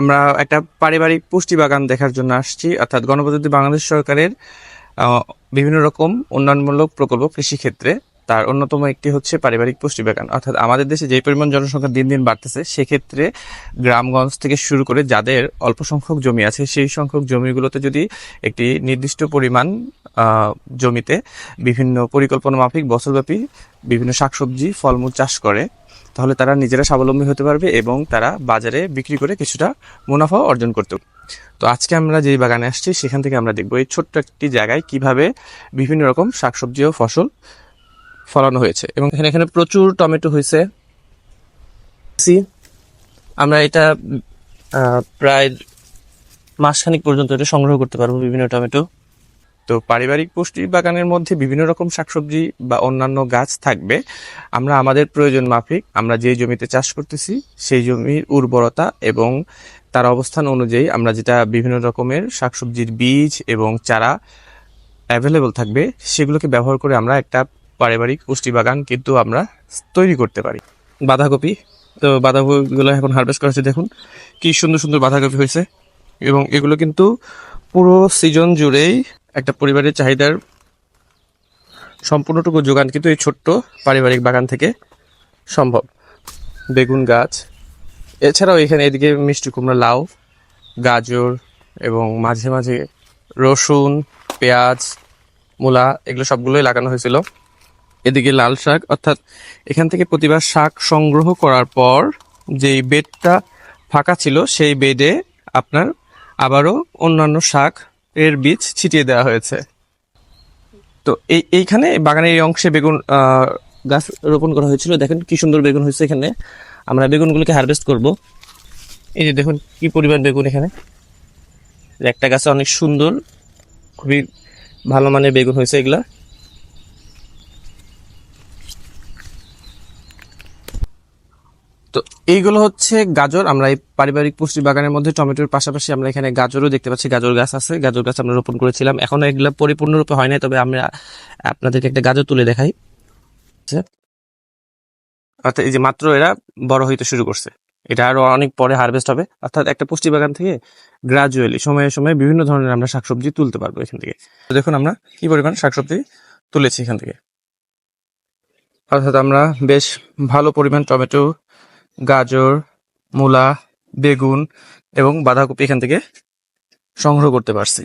আমরা একটা পারিবারিক পুষ্টি বাগান দেখার জন্য আসছি, অর্থাৎ গণপ্রজাতন্ত্রী বাংলাদেশ সরকারের বিভিন্ন রকম উন্নয়নমূলক প্রকল্প কৃষিক্ষেত্রে তার অন্যতম একটি হচ্ছে পারিবারিক পুষ্টি বাগান। অর্থাৎ আমাদের দেশে যে পরিমাণ জনসংখ্যা দিন দিন বাড়তেছে, সেক্ষেত্রে গ্রামগঞ্জ থেকে শুরু করে যাদের অল্প সংখ্যক জমি আছে, সেই সংখ্যক জমিগুলোতে যদি একটি নির্দিষ্ট পরিমাণ জমিতে বিভিন্ন পরিকল্পনা মাফিক বছরব্যাপী বিভিন্ন শাকসবজি, ফলমূল চাষ করে তাহলে তারা নিজেরা স্বাবলম্বী হতে পারবে এবং তারা বাজারে বিক্রি করে কিছুটা মুনাফা অর্জন করতে। তো আজকে আমরা যে বাগানে আসছি, সেখান থেকে আমরা দেখব এই ছোট্ট একটি জায়গায় কীভাবে বিভিন্ন রকম শাকসবজি ও ফসল ফলানো হয়েছে। এবং এখানে এখানে প্রচুর টমেটো হয়েছে। আমরা এটা প্রায় মাসখানিক পর্যন্ত এটা সংগ্রহ করতে পারব বিভিন্ন টমেটো। তো পারিবারিক পুষ্টি বাগানের মধ্যে বিভিন্ন রকম শাকসবজি বা অন্যান্য গাছ থাকবে। আমরা আমাদের প্রয়োজন মাফিক আমরা যে জমিতে চাষ করতেছি, সেই জমির উর্বরতা এবং তার অবস্থান অনুযায়ী আমরা যেটা বিভিন্ন রকমের শাকসবজির বীজ এবং চারা অ্যাভেলেবল থাকবে, সেগুলোকে ব্যবহার করে আমরা একটা পারিবারিক পুষ্টি বাগান কিন্তু আমরা তৈরি করতে পারি। বাঁধাকপি, তো বাঁধাকপিগুলো এখন হারভেস্ট করা দেখুন। কি সুন্দর সুন্দর বাঁধাকপি হয়েছে এবং এগুলো কিন্তু পুরো সিজন জুড়েই একটা পরিবারের চাহিদার সম্পূর্ণটুকু যোগান কিন্তু এই ছোট্ট পারিবারিক বাগান থেকে সম্ভব। বেগুন গাছ। এছাড়াও এখানে এদিকে মিষ্টি কুমড়া, লাউ, গাজর এবং মাঝে মাঝে রসুন, পেঁয়াজ, মূলা এগুলো সবগুলোই লাগানো হয়েছিল। এদিকে লাল শাক, অর্থাৎ এখান থেকে প্রতিবার শাক সংগ্রহ করার পর যেই বেডটা ফাঁকা ছিল, সেই বেডে আপনার আবারও অন্যান্য শাক এর বীজ ছিটিয়ে দেওয়া হয়েছে। তো এই, এইখানে বাগানের এই অংশে বেগুন গাছ রোপণ করা হয়েছিল। দেখেন কি সুন্দর বেগুন হয়েছে এখানে। আমরা বেগুনগুলোকে হারভেস্ট করব। এই যে দেখুন কি পরিমাণ বেগুন এখানে। একটা গাছে অনেক সুন্দর, খুবই ভালো মানের বেগুন হয়েছে এগুলা। তো এইগুলো হচ্ছে গাজর। আমরা এই পারিবারিক পুষ্টি বাগানের মধ্যে টমেটোর পাশাপাশি আমরা এখানে গাজরও দেখতে পাচ্ছি। গাজর গাছ আছে। গাজর গাছ আমরা রোপণ করেছিলাম। এখনও এগুলো পরিপূর্ণরূপে হয় নাই, তবে আমরা আপনাদেরকে একটা গাজর তুলে দেখাই। আচ্ছা। অর্থাৎ এই যে মাত্র এরা বড় হইতে শুরু করছে। এটা আরও অনেক পরে হারভেস্ট হবে। অর্থাৎ একটা পুষ্টি বাগান থেকে গ্রাজুয়ালি সময়ে সময়ে বিভিন্ন ধরনের আমরা শাকসবজি তুলতে পারব এখান থেকে। তো দেখুন আমরা কি পরিমাণ শাকসবজি তুলেছি এখান থেকে। অর্থাৎ আমরা বেশ ভালো পরিমাণ টমেটো গাজর মূলা বেগুন এবং বাঁধাকপি এখান থেকে সংগ্রহ করতে পারছি।